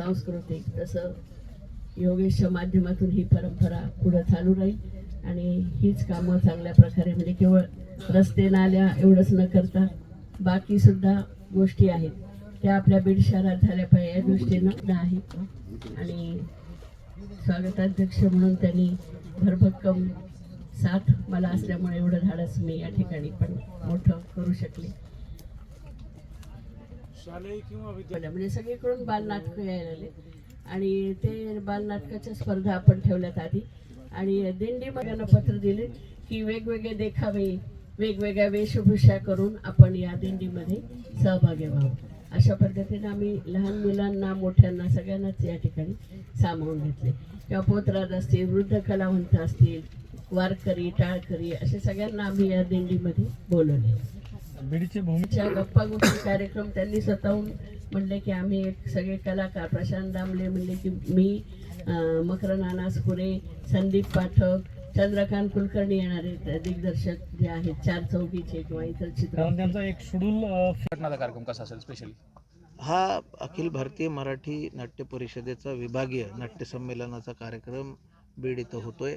सांस्कृतिक तसं योगेशच्या माध्यमातून ही परंपरा पुढं चालू राहील. आणि हीच कामं चांगल्या प्रकारे म्हणजे केवळ रस्ते नाल्या एवढंच न करता बाकीसुद्धा गोष्टी आहेत. त्या आपल्या बीड शहरात झाल्या पाहिजे या दृष्टीनं आहेत आणि स्वागताध्यक्ष म्हणून त्यांनी भरभक्कम साथ मला असल्यामुळे एवढं धाडस मी या ठिकाणी पण मोठं करू शकले. शालेय किंवा विद्यालय? म्हणजे सगळीकडून बालनाटकं यायला लागले. आणि ते बालनाटकाच्या स्पर्धा आपण ठेवल्यात आधी. आणि दिंडी मगांना पत्र दिले की वेगवेगळे देखावे वेगवेगळ्या वेशभूषा करून आपण या दिंडीमध्ये सहभागी व्हावं. अशा पद्धतीने आम्ही लहान मुलांना मोठ्यांना सगळ्यांनाच या ठिकाणी सामावून घेतले. किंवा पोतराज असतील वृद्ध कलावंत असतील वारकरी टाळकरी असे सगळ्यांना आम्ही या दिंडीमध्ये बोलवले. बीडचे भूमी च्या गप्पा गोष्टी कार्यक्रम त्यांनी स्वतःहून म्हणले की आम्ही एक सगळे कलाकार प्रशांत दामले म्हणले की मी अं, मकरन अनासपुरे संदीप पाठक चंद्रकांत कुलकर्णी येणारे दिग्दर्शक जे आहेत चार चौकीचे किंवा इतर चित्र कारण त्यांचा एक शेड्यूल घटनाचा कार्यक्रम कसा असेल स्पेशली हा अखिल भारतीय मराठी नाट्य परिषदेचा विभागीय नाट्य संमेलनाचा कार्यक्रम बीड इथं होतोय.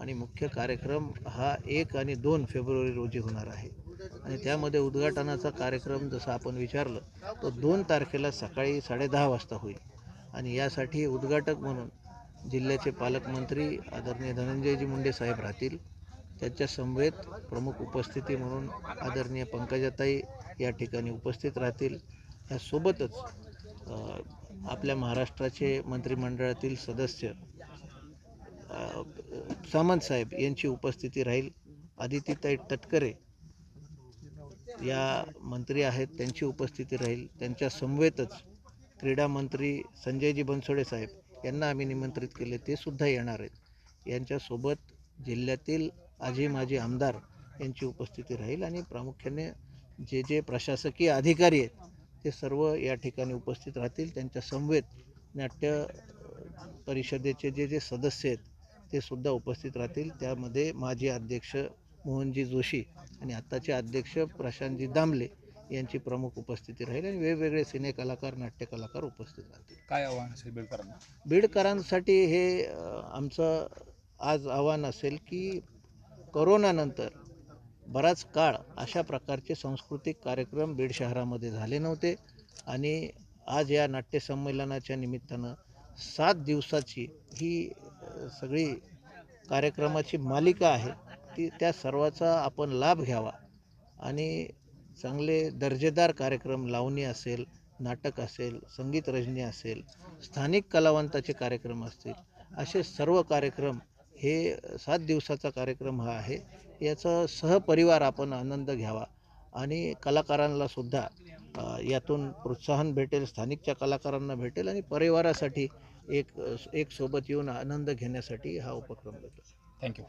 आणि मुख्य कार्यक्रम हा एक आणि दोन फेब्रुवारी रोजी होणार आहे. आणि त्यामध्ये उद्घाटनाचा कार्यक्रम जसं आपण विचारलं तो दोन तारखेला सकाळी साडेदहा वाजता होईल. आणि यासाठी उद्घाटक म्हणून जिल्ह्याचे पालकमंत्री आदरणीय धनंजयजी मुंडे साहेब राहतील. त्यांच्या समवेत प्रमुख उपस्थिती म्हणून आदरणीय पंकजाताई या ठिकाणी उपस्थित राहतील. यासोबतच आपल्या महाराष्ट्राचे मंत्रिमंडळातील सदस्य सामंत साहेब यांची उपस्थिती राहील. आदितीताई तटकरे या मंत्री आहेत त्यांची उपस्थिती राहील. त्यांच्या समवेतच क्रीडा मंत्री संजयजी बनसोडे साहेब यांना आम्ही निमंत्रित केले. ते सुद्धा येणार आहेत. यांच्यासोबत जिल्ह्यातील आजी माजी आमदार यांची उपस्थिती राहील आणि प्रामुख्याने जे जे प्रशासकीय अधिकारी आहेत ते सर्व या ठिकाणी उपस्थित राहतील. त्यांच्या समवेत नाट्य परिषदेचे जे जे सदस्य आहेत ते सुद्धा उपस्थित राहतील. त्यामध्ये माजी अध्यक्ष मोहनजी जोशी आणि आत्ताचे अध्यक्ष प्रशांतजी दामले यांची प्रमुख उपस्थिती राहील आणि वेगवेगळे सिने कलाकार नाट्य कलाकार उपस्थित राहतील. काय आव्हान असेल बीडकरांना? बीडकरांसाठी हे आमचं आज आव्हान असेल की करोनानंतर बराच काळ अशा प्रकारचे सांस्कृतिक कार्यक्रम बीड शहरामध्ये झाले नव्हते आणि आज या नाट्यसंमेलनाच्या निमित्तानं सात दिवसाची ही सगळी कार्यक्रमाची मालिका आहे. ती त्या सर्वाचा आपण लाभ घ्यावा. आणि चांगले दर्जेदार कार्यक्रम लावणी असेल नाटक असेल संगीत रजनी असेल स्थानिक कलावंताचे कार्यक्रम असतील असे सर्व कार्यक्रम हे सात दिवसाचा कार्यक्रम हा आहे. याचा सहपरिवार आपण आनंद घ्यावा. आणि कलाकारांलासुद्धा यातून प्रोत्साहन भेटेल स्थानिकच्या कलाकारांना भेटेल आणि परिवारासाठी एक एक सोबत येऊन आनंद घेण्यासाठी हा उपक्रम घेतो थँक्यू.